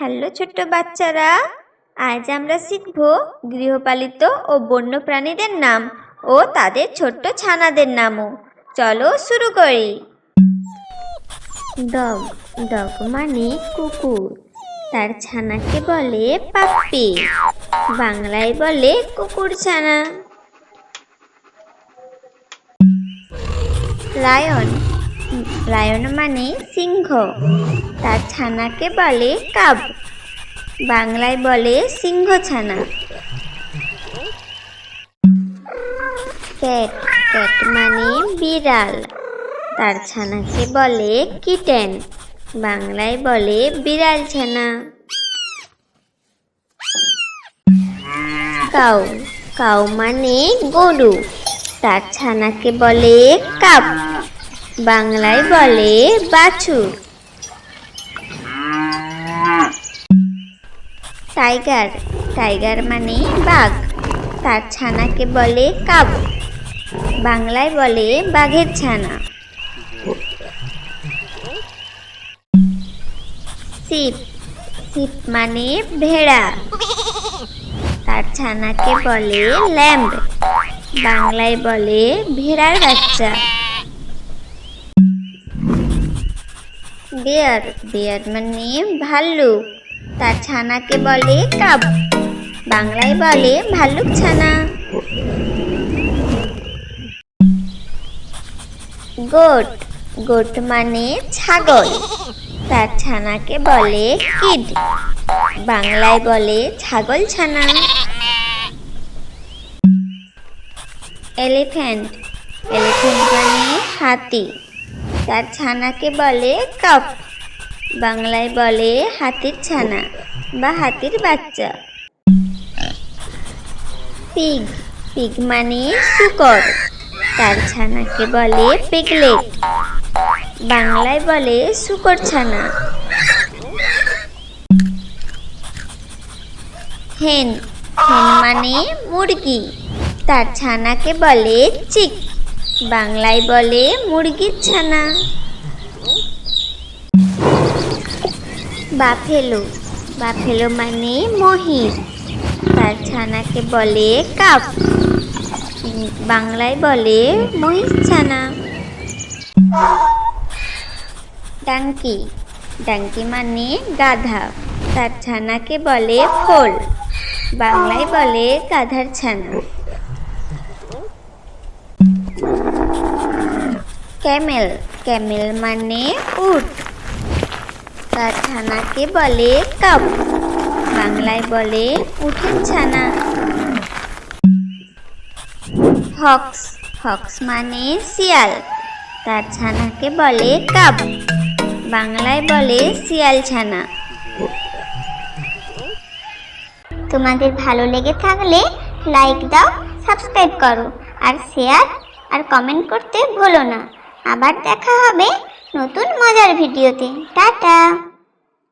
Hello ছোট্ট বাচ্চারা, আজ আমরা শিখব গৃহপালিত ও বন্য প্রাণীদের নাম ও তাদের ছোট্ট ছানাদের নামও। চলো শুরু করি। ডগ ডগ মানে কুকুর। তার ছানাকে বলে পাপ্পি। বাংলায় বলে কুকুর ছানা। লায়ন লায়ন মানে সিংহ। তার ছানাকে বলে কাব। বাংলায় বলে সিংহ ছানা। ক্যাট। ক্যাট মানে বিড়াল। তার ছানাকে বলে কিটেন। বাংলায় বলে বিড়াল ছানা। কাউ। কাউ মানে গরু। তার ছানাকে বলে কাপ। বাংলায় বলে বাছুর। টাইগার টাইগার মানে বাঘ। তার ছানাকে বলে কাব। বাংলায় বলে বাঘের ছানা। শিপ শিপ মানে ভেড়া। তার ছানাকে বলে ল্যাম্ব। বাংলায় বলে ভেড়ার বাচ্চা। বেয়ার বেয়ার মানে ভাল্লুক। তার ছানাকে বলে কাব। বাংলায় বলে ভাল্লুক ছানা। গোট গোট মানে ছাগল। তার ছানাকে বলে কিড। বাংলায় বলে ছাগল ছানা। এলিফ্যান্ট এলিফ্যান্ট মানে হাতি। তার ছানাকে বলে কাপ বাংলায় বলে হাতির ছানা বা হাতির বাচ্চা। পিগ। পিগ মানে শুকর। তার ছানাকে বলে পিগলেট। বাংলায় বলে শুকর ছানা। হেন। হেন মানে মুরগি। তার ছানাকে বলে চিক। বাংলায় বলে মুরগির ছানা। বাফেলো। বাফেলো মানে মহিষ। তার ছানাকে বলে কাপ। বাংলায় বলে মহিষ ছানা। ডাঙ্কি ডাঙ্কি মানে গাধা। তার ছানাকে বলে ফোল। বাংলায় বলে গাধার ছানা। ক্যামেল ক্যামেল মানে উট। তার ছানাকে বলে কাপ, বাংলায় বলে উঠের ছানা। ফক্স ফক্স মানে শিয়াল তার ছানাকে বলে কাপ, বাংলায় বলে শিয়াল ছানা। তোমাদের ভালো লেগে থাকলে লাইক দাও, সাবস্ক্রাইব করো, আর শেয়ার আর কমেন্ট করতে ভুলো না। আবার দেখা হবে নতুন মজার ভিডিওতে। টাটা!